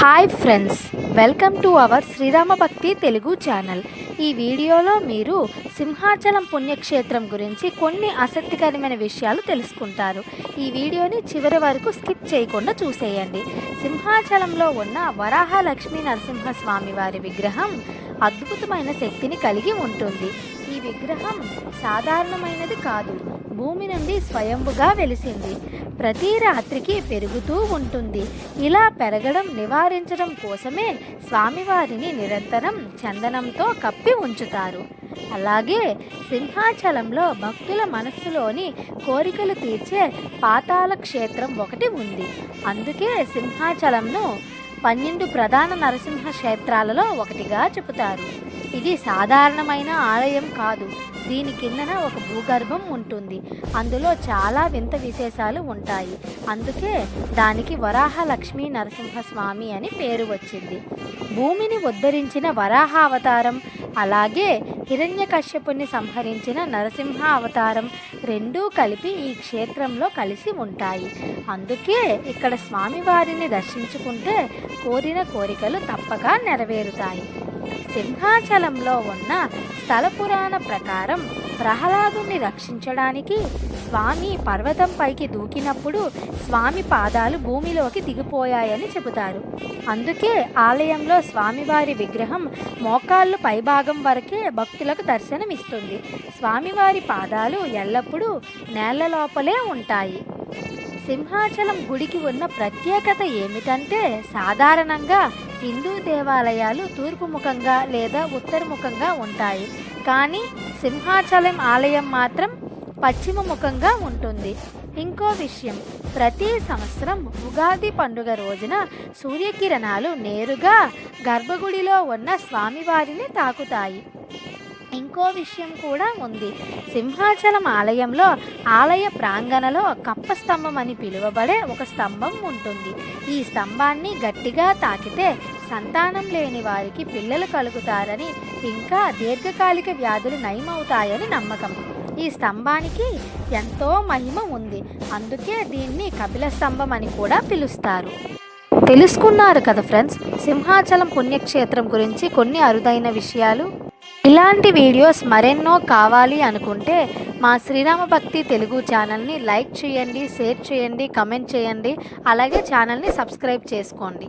Hi friends welcome to our Srirama Bhakti Telugu channel ఈ వీడియోలో మీరు సింహాచలం పుణ్యక్షేత్రం గురించి కొన్ని ఆసక్తికరమైన విషయాలు తెలుసుకుంటారు. ఈ వీడియోని చివరి వరకు స్కిప్ చేయకుండా చూసేయండి. సింహాచలంలో ఉన్న వరాహ లక్ష్మీ నరసింహస్వామి వారి విగ్రహం అద్భుతమైన శక్తిని కలిగి ఉంటుంది. విగ్రహం సాధారణమైనది కాదు. భూమి నుండి స్వయంభుగా వెలిసింది. ప్రతి రాత్రికి పెరుగుతూ ఉంటుంది. ఇలా పెరగడం నివారించడం కోసమే స్వామివారిని నిరంతరం చందనంతో కప్పి ఉంచుతారు. అలాగే సింహాచలంలో భక్తుల మనస్సులోని కోరికలు తీర్చే పాతాల క్షేత్రం ఒకటి ఉంది. అందుకే సింహాచలంను పన్నెండు ప్రధాన నరసింహ క్షేత్రాలలో ఒకటిగా చెబుతారు. ఇది సాధారణమైన ఆలయం కాదు. దీని కిందన ఒక భూగర్భం ఉంటుంది. అందులో చాలా వింత విశేషాలు ఉంటాయి. అందుకే దానికి వరాహ లక్ష్మీ నరసింహస్వామి అని పేరు వచ్చింది. భూమిని ఉద్ధరించిన వరాహ అవతారం అలాగే హిరణ్యకశ్యపుని సంహరించిన నరసింహ అవతారం రెండూ కలిపి ఈ క్షేత్రంలో కలిసి ఉంటాయి. అందుకే ఇక్కడ స్వామివారిని దర్శించుకుంటే కోరిన కోరికలు తప్పక నెరవేరుతాయి. సింహాచలంలో ఉన్న స్థల పురాణ ప్రకారం ప్రహ్లాదుని రక్షించడానికి స్వామి పర్వతం పైకి దూకినప్పుడు స్వామి పాదాలు భూమిలోకి దిగిపోయాయని చెబుతారు. అందుకే ఆలయంలో స్వామివారి విగ్రహం మోకాళ్ళు పైభాగం వరకే భక్తులకు దర్శనమిస్తుంది. స్వామివారి పాదాలు ఎల్లప్పుడూ నేల లోపలే ఉంటాయి. సింహాచలం గుడికి ఉన్న ప్రత్యేకత ఏమిటంటే సాధారణంగా హిందూ దేవాలయాలు తూర్పు ముఖంగా లేదా ఉత్తరముఖంగా ఉంటాయి. కానీ సింహాచలం ఆలయం మాత్రం పశ్చిమ ముఖంగా ఉంటుంది. ఇంకో విషయం ప్రతి సంవత్సరం ఉగాది పండుగ రోజున సూర్యకిరణాలు నేరుగా గర్భగుడిలో ఉన్న స్వామివారిని తాకుతాయి. ఇంకో విషయం కూడా ఉంది. సింహాచలం ఆలయంలో ఆలయ ప్రాంగణలో కప్ప స్తంభం అని పిలువబడే ఒక స్తంభం ఉంటుంది. ఈ స్తంభాన్ని గట్టిగా తాకితే సంతానం లేని వారికి పిల్లలు కలుగుతారని ఇంకా దీర్ఘకాలిక వ్యాధులు నయమవుతాయని నమ్మకం. ఈ స్తంభానికి ఎంతో మహిమ ఉంది. అందుకే దీన్ని కపిల స్తంభం అని కూడా పిలుస్తారు. తెలుసుకున్నారు కదా ఫ్రెండ్స్ సింహాచలం పుణ్యక్షేత్రం గురించి కొన్ని అరుదైన విషయాలు? ఇలాంటి వీడియోస్ మరెన్నో కావాలి అనుకుంటే మా శ్రీరామ భక్తి తెలుగు ఛానల్ని లైక్ చేయండి షేర్ చేయండి కమెంట్ చేయండి. అలాగే ఛానల్ని సబ్స్క్రైబ్ చేసుకోండి.